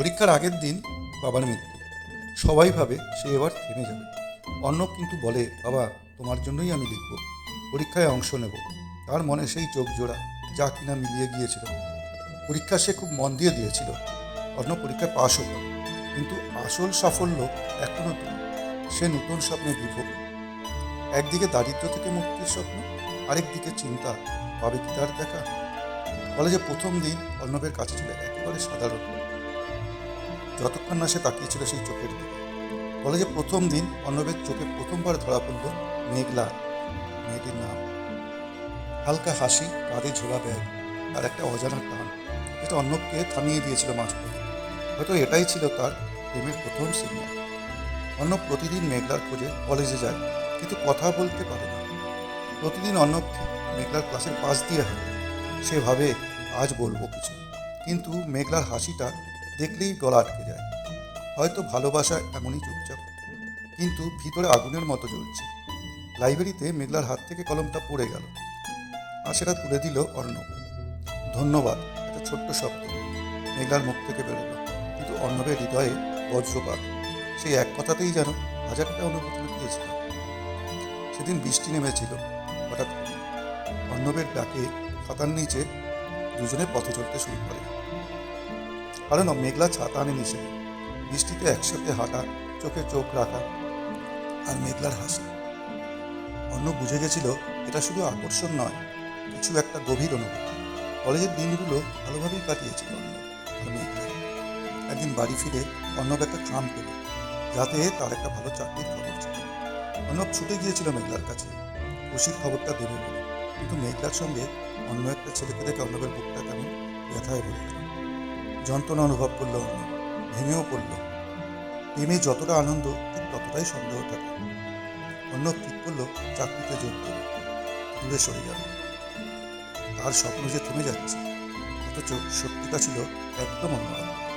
পরীক্ষার আগের দিন বাবার মৃত্যু। সবাই ভাবে সে এবার থেমে যাবে। অর্ণব কিন্তু বলে, বাবা, তোমার জন্যই আমি লিখব। পরীক্ষায় অংশ নেব। তার মনে সেই চোখ জোড়া, যা কিনা মিলিয়ে গিয়েছিল। পরীক্ষা সে খুব মন দিয়ে দিয়েছিল। অর্ণব পরীক্ষায় পাশ হলো। কিন্তু আসল সাফল্য এখনও সে নতুন স্বপ্নে বিভোর। একদিকে দারিদ্র্য থেকে মুক্তির স্বপ্ন, আরেকদিকে চিন্তা, পাবে কি তার দেখা? কলেজে প্রথম দিন অর্ণবের কাছে ছিল একেবারে সাধারণ। যতক্ষণ না সে তাকিয়েছিল সেই চোখের দিকে। কলেজে প্রথম দিন অন্নবের চোখে প্রথমবার ধরা পড়ল মেঘলা, মেয়েটির নাম। হালকা হাসি, কাঁধে ঝোলা ব্যাগ আর একটা অজানা টান। যেটা অন্নবকে থামিয়ে দিয়েছিল মাঝপথে। হয়তো এটাই ছিল তার প্রেমের প্রথম সিগন্যাল অর্ণব প্রতিদিন মেঘলার খোঁজে কলেজে যায়, কিন্তু কথা বলতে পারে না। প্রতিদিন অর্ণব মেঘলার ক্লাসের পাশ দিয়ে হাঁটে। সে ভাবে, আজ বলব কিছু। কিন্তু মেঘলার হাসিটা দেখলেই গলা আটকে যায়। হয়তো ভালোবাসা এমনই চুপচাপ। কিন্তু ভিতরে আগুনের মতো জ্বলছে। লাইব্রেরিতে মেঘলার হাত থেকে কলমটা পড়ে গেল। আর সেটা তুলে দিল অর্ণব। ধন্যবাদ, একটা ছোট্ট শব্দ। মেঘলার মুখ থেকে বেরোলো। কিন্তু অর্ণবের হৃদয়ে বজ্রপাত। সেই এক কথাতেই যেন হাজারটা অনুভূতি লুকিয়েছিল। সেদিন বৃষ্টি নেমেছিল, হঠাৎ অর্ণবের ডাকে খাতার নিচে দুজনে পথে চলতে শুরু করে। কারণ মেঘলা ছাতা আনেনি সে বৃষ্টিতে একসাথে হাঁটা, চোখে চোখ রাখা আর মেঘলার হাসি। অন্য বুঝে গেছিল এটা শুধু আকর্ষণ নয়, কিছু একটা গভীর অনুভূতি। কলেজের দিনগুলো ভালোভাবেই কাটিয়েছিল একদিন বাড়ি ফিরে অর্ণব একটা খাম পেল, যাতে তার একটা ভালো চাকরির খবর ছিল। অর্ণব ছুটে গিয়েছিল মেঘলার কাছে। খুশির খবরটা দেবে বলে। কিন্তু মেঘলার সঙ্গে অন্য একটা ছেলেকে দেখে অর্ণবের বুকটা কেমন ব্যথায় ভরে গেল। যন্ত্রণা অনুভব করল অর্ণব ভেঙেও পড়ল। প্রেমে যতটা আনন্দ, ঠিক ততটাই সন্দেহ থাকে। অর্ণব ঠিক করল, চাকরিতে যোগ দেবে দূরে সরে যাবে তার স্বপ্ন যে থেমে যাচ্ছে, অথচ সত্যিটা ছিল একদম অন্যরকম।